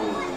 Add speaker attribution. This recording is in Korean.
Speaker 1: 또